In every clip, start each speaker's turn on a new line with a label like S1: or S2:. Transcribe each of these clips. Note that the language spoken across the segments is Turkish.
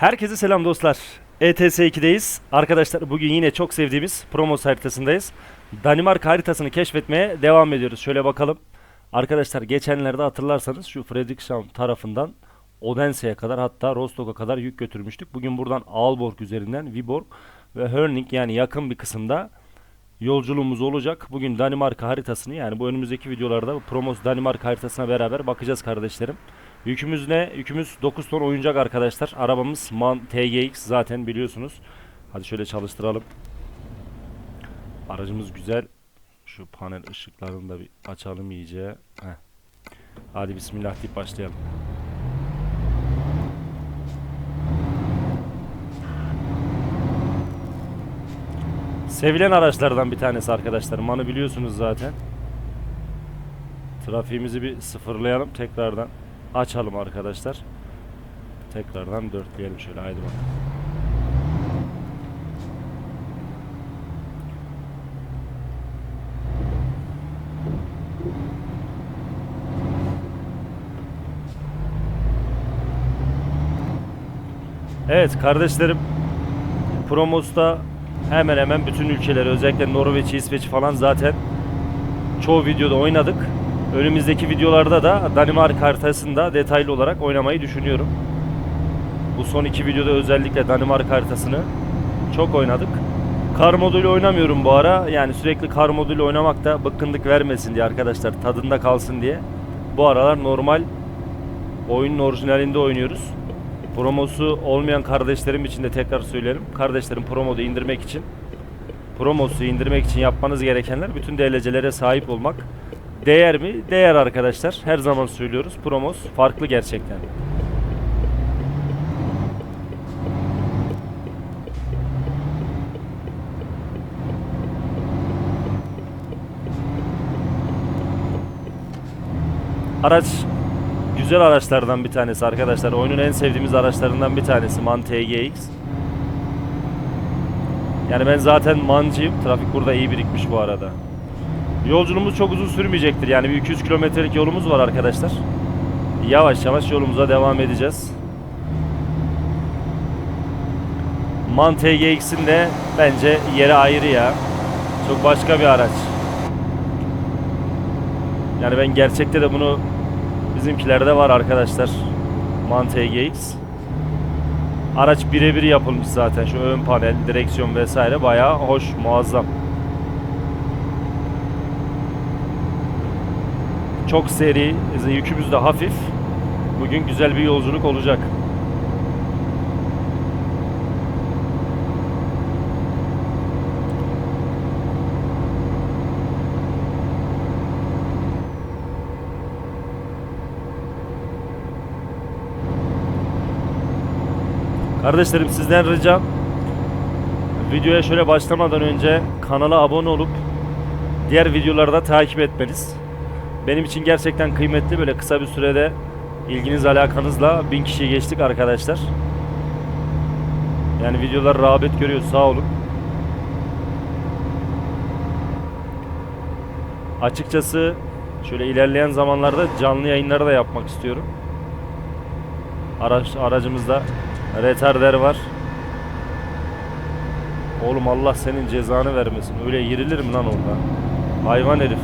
S1: Herkese selam dostlar. E ETS 2'deyiz. Arkadaşlar bugün yine çok sevdiğimiz Promos haritasındayız. Danimarka haritasını keşfetmeye devam ediyoruz. Şöyle bakalım. Arkadaşlar geçenlerde hatırlarsanız şu Fredrikshavn tarafından Odense'ye kadar hatta Rostock'a kadar yük götürmüştük. Bugün buradan Aalborg üzerinden Viborg ve Hörning yani yakın bir kısımda yolculuğumuz olacak. Bugün Danimarka haritasını yani bu önümüzdeki videolarda Promos Danimarka haritasına beraber bakacağız kardeşlerim. Yükümüz ne? Yükümüz 9 ton oyuncak arkadaşlar. Arabamız MAN TGX zaten biliyorsunuz. Hadi şöyle çalıştıralım. Aracımız güzel. Şu panel ışıklarını da bir açalım iyice. Heh. Hadi bismillah deyip başlayalım. Sevilen araçlardan bir tanesi arkadaşlar. MAN'ı biliyorsunuz zaten. Trafiğimizi bir sıfırlayalım tekrardan açalım arkadaşlar. Tekrardan dörtleyelim şöyle haydi bakalım. Evet kardeşlerim Promos'ta hemen hemen bütün ülkeleri özellikle Norveç'i, İsveç'i falan zaten çoğu videoda oynadık. Önümüzdeki videolarda da Danimarka haritasında detaylı olarak oynamayı düşünüyorum. Bu son iki videoda özellikle Danimarka haritasını çok oynadık. Kar moduyla oynamıyorum bu ara. Yani sürekli kar moduyla oynamak da bıkkınlık vermesin diye arkadaşlar. Tadında kalsın diye. Bu aralar normal oyunun orijinalinde oynuyoruz. Promosu olmayan kardeşlerim için de tekrar söylerim. Kardeşlerim promodu indirmek için Promos'u indirmek için yapmanız gerekenler bütün DLC'lere sahip olmak. Değer mi? Değer arkadaşlar. Her zaman söylüyoruz. Promos farklı gerçekten. Araç güzel araçlardan bir tanesi arkadaşlar. Oyunun en sevdiğimiz araçlarından bir tanesi MAN TGX. Yani ben zaten mancıyım. Trafik burada iyi birikmiş bu arada. Yolculuğumuz çok uzun sürmeyecektir. Yani bir 200 kilometrelik yolumuz var arkadaşlar. Yavaş yavaş yolumuza devam edeceğiz. MAN TGX'in de bence yeri ayrı ya. Çok başka bir araç. Yani ben gerçekte de bunu bizimkilerde var arkadaşlar. MAN TGX. Araç birebir yapılmış zaten. Şu ön panel, direksiyon vesaire bayağı hoş, muazzam. Çok seri, yükümüz de hafif. Bugün güzel bir yolculuk olacak. Kardeşlerim sizden ricam videoya şöyle başlamadan önce kanala abone olup diğer videolarda takip etmeniz. Benim için gerçekten kıymetli böyle kısa bir sürede ilginiz alakanızla bin kişiyi geçtik arkadaşlar. Yani videolar rağbet görüyor sağ olun. Açıkçası şöyle ilerleyen zamanlarda canlı yayınları da yapmak istiyorum. Araç aracımızda retarder var. Oğlum Allah senin cezanı vermesin. Öyle yirilir mi lan orada? Hayvan herif.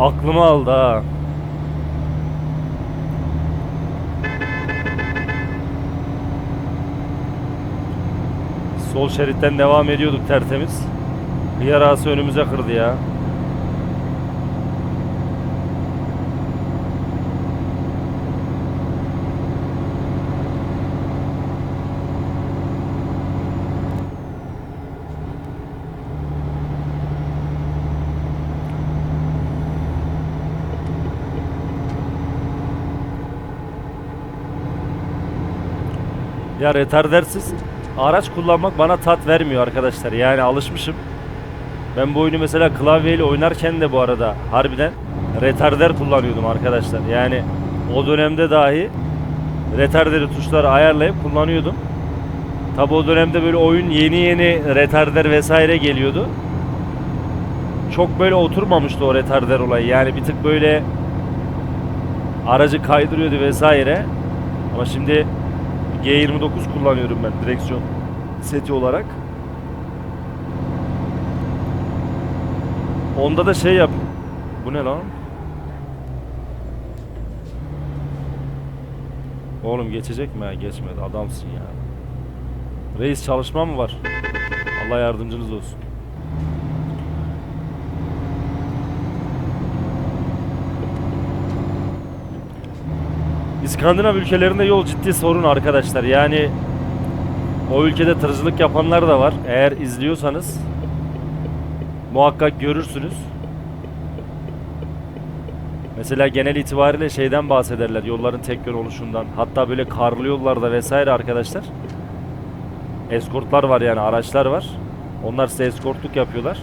S1: Aklımı aldı ha. Sol şeritten devam ediyorduk tertemiz. Bir yarası önümüze kırdı ya. Ya retardersiz araç kullanmak bana tat vermiyor arkadaşlar. Yani alışmışım. Ben bu oyunu mesela klavyeyle oynarken de bu arada harbiden retarder kullanıyordum arkadaşlar. Yani o dönemde dahi retarderi tuşları ayarlayıp kullanıyordum. Tabi o dönemde böyle oyun yeni yeni retarder vesaire geliyordu. Çok böyle oturmamıştı o retarder olayı. Yani bir tık böyle aracı kaydırıyordu vesaire. Ama şimdi G29 kullanıyorum ben direksiyon seti olarak. Onda da şey yap. Bu ne lan? Oğlum geçecek mi? Geçmedi. Adamsın ya. Reis çalışma mı var? Allah yardımcınız olsun. İskandinav ülkelerinde yol ciddi sorun arkadaşlar. Yani o ülkede tırcılık yapanlar da var. Eğer izliyorsanız muhakkak görürsünüz. Mesela genel itibariyle şeyden bahsederler. Yolların tek yön oluşundan. Hatta böyle karlı yollarda vesaire arkadaşlar. Eskortlar var yani araçlar var. Onlar size eskortluk yapıyorlar.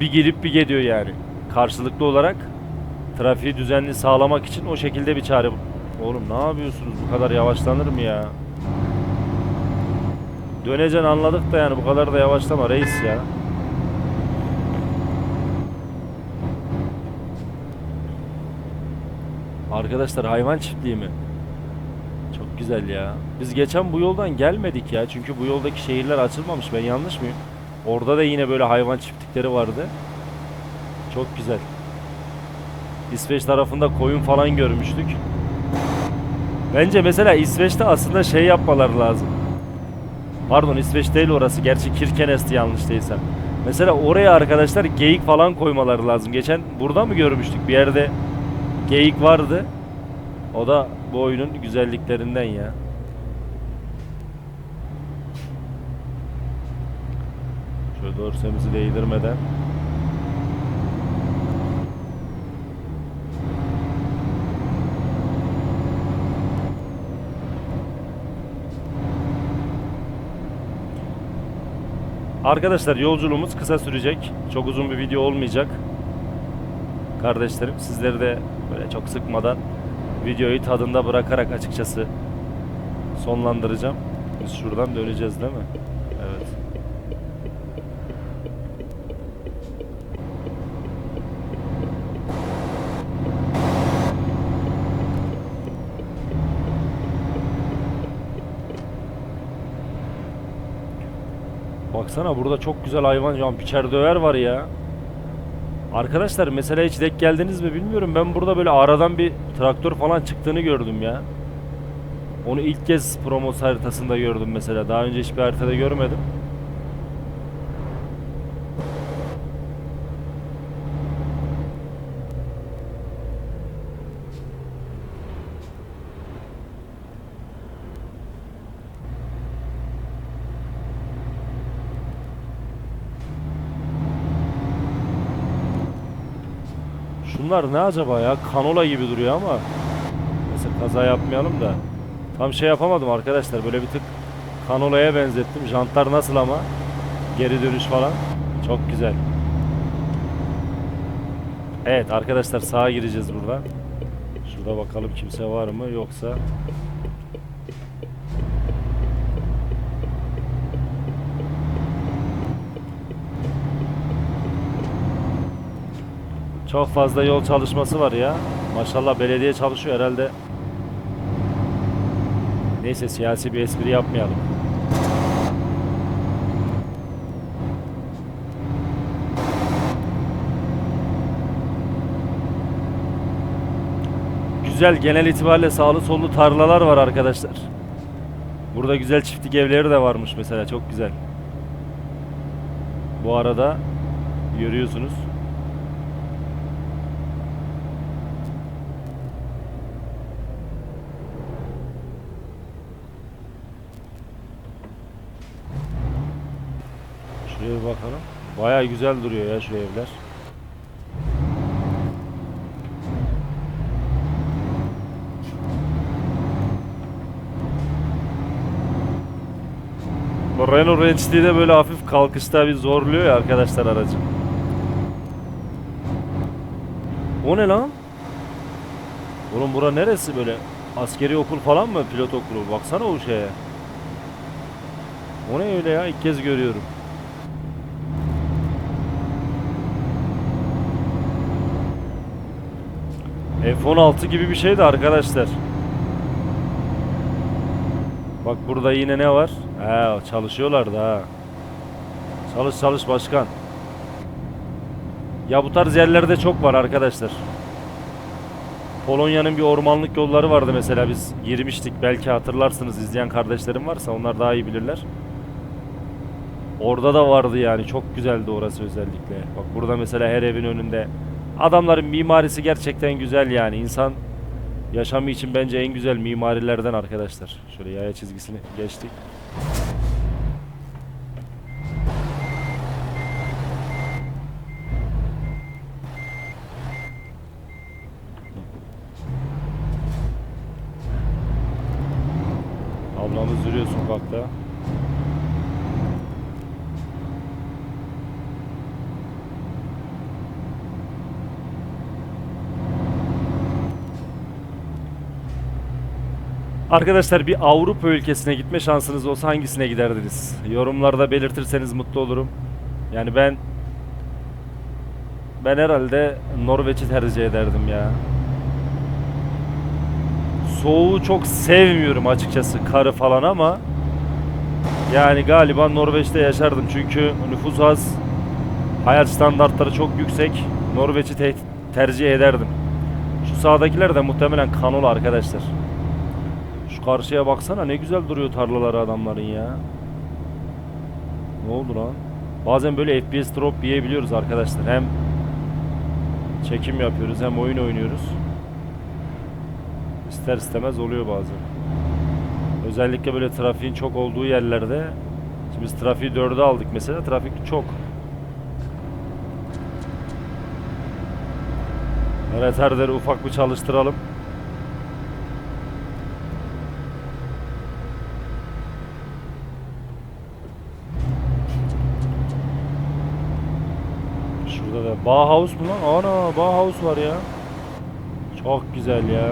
S1: Bir gelip bir gidiyor yani. Karşılıklı olarak trafiği düzenli sağlamak için o şekilde bir çare. Oğlum ne yapıyorsunuz? Bu kadar yavaşlanır mı ya? Döneceksin anladık da yani bu kadar da yavaşlama reis ya. Arkadaşlar hayvan çiftliği mi? Çok güzel ya. Biz geçen bu yoldan gelmedik ya. Çünkü bu yoldaki şehirler açılmamış. Ben yanlış mıyım? Orada da yine böyle hayvan çiftlikleri vardı. Çok güzel. İsveç tarafında koyun falan görmüştük. Bence mesela İsveç'te aslında şey yapmaları lazım. Pardon İsveç değil orası. Gerçi Kirkenes'ti yanlış değilsem. Mesela oraya arkadaşlar geyik falan koymaları lazım. Geçen burada mı görmüştük? Bir yerde geyik vardı. O da bu oyunun güzelliklerinden ya. Şöyle dorsemizi değdirmeden. Arkadaşlar yolculuğumuz kısa sürecek. Çok uzun bir video olmayacak. Kardeşlerim sizleri de böyle çok sıkmadan videoyu tadında bırakarak açıkçası sonlandıracağım. Biz şuradan döneceğiz değil mi? Evet. Baksana burada çok güzel hayvan jumpiçer döver var ya. Arkadaşlar mesela hiç denk geldiniz mi bilmiyorum. Ben burada böyle aradan bir traktör falan çıktığını gördüm ya. Onu ilk kez Promos haritasında gördüm mesela. Daha önce hiçbir haritada görmedim. Şunlar ne acaba ya? Kanola gibi duruyor ama. Neyse kaza yapmayalım da. Tam şey yapamadım arkadaşlar. Böyle bir tık kanolaya benzettim. Jantlar nasıl ama? Geri dönüş falan. Çok güzel. Evet arkadaşlar sağa gireceğiz buradan. Şurada bakalım kimse var mı yoksa Çok fazla yol çalışması var ya. Maşallah belediye çalışıyor herhalde. Neyse siyasi bir espri yapmayalım. Güzel genel itibariyle sağlı sollu tarlalar var arkadaşlar. Burada güzel çiftlik evleri de varmış mesela çok güzel. Bu arada görüyorsunuz. Şuraya bir bakalım. Baya güzel duruyor ya şu evler. Bu Renault Range'de de böyle hafif kalkışta bir zorluyor ya arkadaşlar aracı. O ne lan? Oğlum bura neresi böyle? Askeri okul falan mı? Pilot okulu. Baksana o şeye. O ne öyle ya? İlk kez görüyorum. F-16 gibi bir şeydi arkadaşlar. Bak burada yine ne var? He çalışıyorlar da ha. Çalış çalış başkan. Ya bu tarz yerlerde çok var arkadaşlar. Polonya'nın bir ormanlık yolları vardı mesela biz girmiştik. Belki hatırlarsınız izleyen kardeşlerim varsa onlar daha iyi bilirler. Orada da vardı yani çok güzeldi orası özellikle. Bak burada mesela her evin önünde adamların mimarisi gerçekten güzel yani. İnsan yaşamı için bence en güzel mimarilerden arkadaşlar. Şöyle yaya çizgisini geçtik. Ablamız yürüyor sokakta. Arkadaşlar bir Avrupa ülkesine gitme şansınız olsa hangisine giderdiniz? Yorumlarda belirtirseniz mutlu olurum. Yani ben ben herhalde Norveç'i tercih ederdim ya. Soğuğu çok sevmiyorum açıkçası karı falan ama yani galiba Norveç'te yaşardım çünkü nüfus az, hayat standartları çok yüksek. Norveç'i te- tercih ederdim. Şu sağdakiler de muhtemelen kanola arkadaşlar. Karşıya baksana ne güzel duruyor tarlaları adamların ya. Ne oldu lan? Bazen böyle FPS drop yiyebiliyoruz arkadaşlar. Hem çekim yapıyoruz hem oyun oynuyoruz. İster istemez oluyor bazen. Özellikle böyle trafiğin çok olduğu yerlerde. Şimdi biz trafiği 4'e aldık mesela. Trafik çok. Evet Erder'i ufak bir çalıştıralım. Şurada da Bauhaus mu lan? Ana Bauhaus var ya. Çok güzel ya.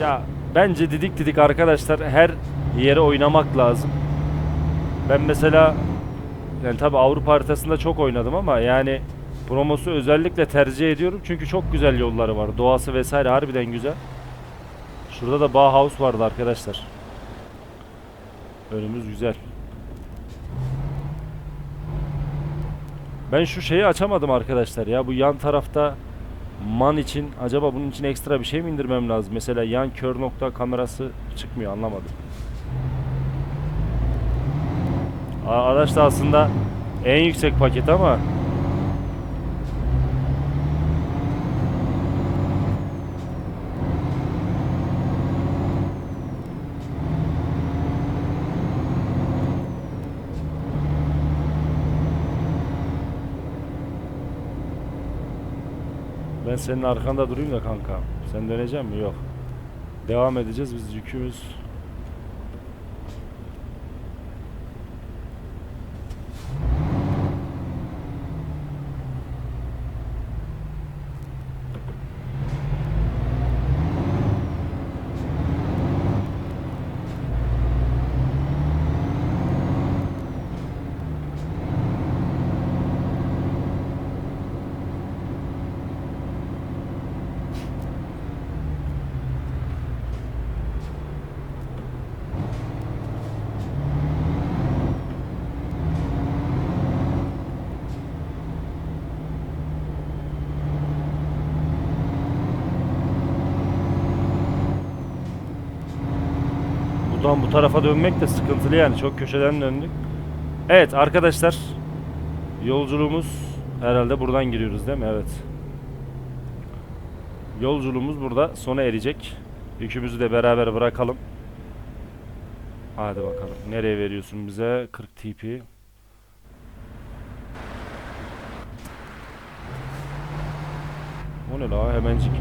S1: Ya bence didik didik arkadaşlar her yere oynamak lazım. Ben mesela yani tabi Avrupa haritasında çok oynadım ama yani Promos'u özellikle tercih ediyorum çünkü çok güzel yolları var. Doğası vesaire harbiden güzel. Şurada da Bauhaus vardı arkadaşlar. Önümüz güzel. Ben şu şeyi açamadım arkadaşlar ya. Bu yan tarafta man için acaba bunun için ekstra bir şey mi indirmem lazım? Mesela yan kör nokta kamerası çıkmıyor anlamadım. Araç da aslında en yüksek paket ama senin arkanda durayım da kanka. Sen dönecek mi? Yok. Devam edeceğiz biz yükümüz. Buradan bu tarafa dönmek de sıkıntılı yani. Çok köşeden döndük. Evet arkadaşlar. Yolculuğumuz herhalde buradan giriyoruz değil mi? Evet. Yolculuğumuz burada sona erecek. Yükümüzü de beraber bırakalım. Hadi bakalım. Nereye veriyorsun bize? 40 TP. O ne la hemencik.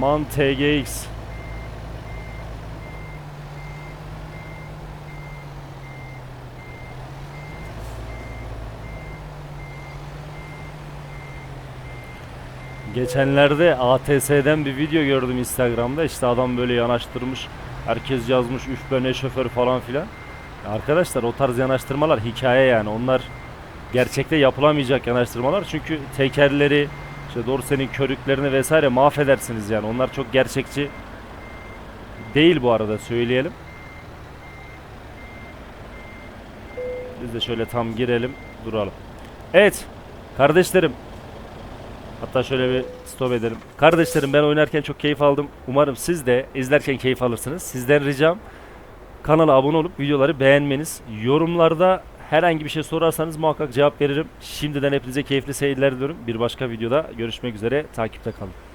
S1: Man TGX. Geçenlerde ATS'den bir video gördüm Instagram'da. İşte adam böyle yanaştırmış. Herkes yazmış üf be ne şoför falan filan. Arkadaşlar o tarz yanaştırmalar hikaye yani. Onlar gerçekte yapılamayacak yanaştırmalar. Çünkü tekerleri, işte dorsenin körüklerini vesaire mahvedersiniz yani. Onlar çok gerçekçi değil bu arada söyleyelim. Biz de şöyle tam girelim, duralım. Evet, kardeşlerim. Hatta şöyle bir stop edelim. Kardeşlerim ben oynarken çok keyif aldım. Umarım siz de izlerken keyif alırsınız. Sizden ricam kanala abone olup videoları beğenmeniz. Yorumlarda herhangi bir şey sorarsanız muhakkak cevap veririm. Şimdiden hepinize keyifli seyirler diliyorum. Bir başka videoda görüşmek üzere. Takipte kalın.